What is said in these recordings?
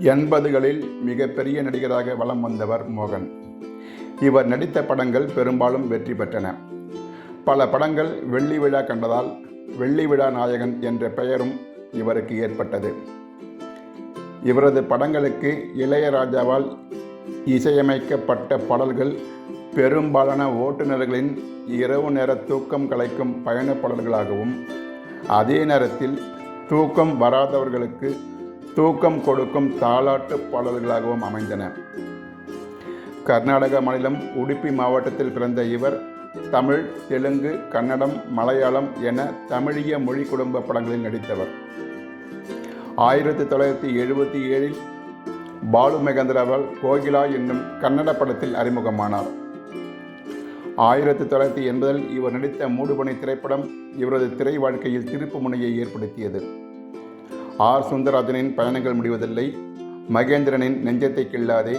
எண்பதுகளில் மிகப்பெரிய நடிகராக வலம் வந்தவர் மோகன். இவர் நடித்த படங்கள் பெரும்பாலும் வெற்றி பெற்றன. பல படங்கள் வெள்ளி விழா கண்டதால் வெள்ளி விழா நாயகன் என்ற பெயரும் இவருக்கு ஏற்பட்டது. இவரது படங்களுக்கு இளையராஜாவால் இசையமைக்கப்பட்ட பாடல்கள் பெரும்பாலான ஓட்டுநர்களின் இரவு நேர தூக்கம் கலைக்கும் பயண பாடல்களாகவும் அதே நேரத்தில் தூக்கம் வராதவர்களுக்கு தூக்கம் கொடுக்கும் தாளாட்டு பாடல்களாகவும் அமைந்தன. கர்நாடக மாநிலம் உடுப்பி மாவட்டத்தில் பிறந்த இவர் தமிழ் தெலுங்கு கன்னடம் மலையாளம் என தமிழிய மொழி குடும்ப படங்களில் நடித்தவர். ஆயிரத்தி தொள்ளாயிரத்தி எழுபத்தி ஏழில் பாலு மெகந்திராவால் கோகிலா என்னும் கன்னட படத்தில் அறிமுகமானார். ஆயிரத்தி தொள்ளாயிரத்தி எண்பதில் இவர் நடித்த மூடுபனி திரைப்படம் இவரது திரை வாழ்க்கையில் திருப்பு முனையை ஏற்படுத்தியது. ஆர் சுந்தரராஜனின் பயணங்கள் முடிவதில்லை. மகேந்திரனின் நெஞ்சத்தை கில்லாதே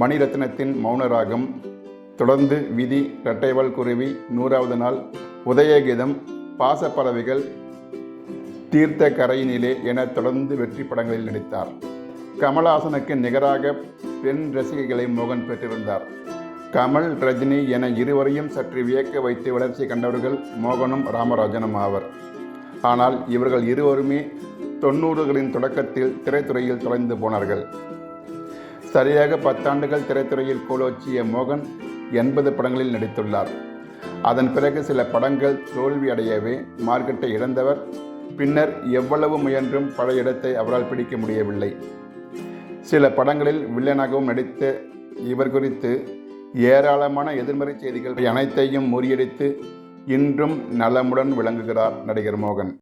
மணிரத்னத்தின் மௌனராகம். தொடர்ந்து விதி இரட்டைவால் குருவி. நூறாவது நாள் உதயகீதம். பாசப்பறவைகள் தீர்த்த கரையினிலே என தொடர்ந்து வெற்றி படங்களில் நடித்தார். கமல்ஹாசனுக்கு நிகராக பெண் ரசிகைகளை மோகன் பெற்றிருந்தார். கமல் ரஜினி என இருவரையும் சற்று வியக்க வைத்து வளர்ச்சி கண்டவர்கள் மோகனும் ராமராஜனும் ஆவர். ஆனால் இவர்கள் இருவருமே தொண்ணூறுகளின் தொடக்கத்தில் திரைத்துறையில் தொலைந்து போனார்கள். சரியாக பத்தாண்டுகள் திரைத்துறையில் கோலோச்சிய மோகன் எண்பது படங்களில் நடித்துள்ளார். அதன் பிறகு சில படங்கள் தோல்வி அடையவே மார்க்கெட்டை இழந்தவர் பின்னர் எவ்வளவு முயன்றும் பழைய இடத்தை அவரால் பிடிக்க முடியவில்லை. சில படங்களில் வில்லனாகவும் நடித்த இவர் குறித்து ஏராளமான எதிர்மறை செய்திகள் அனைத்தையும் முறியடித்து இன்றும் நலமுடன் விளங்குகிறார் நடிகர் மோகன்.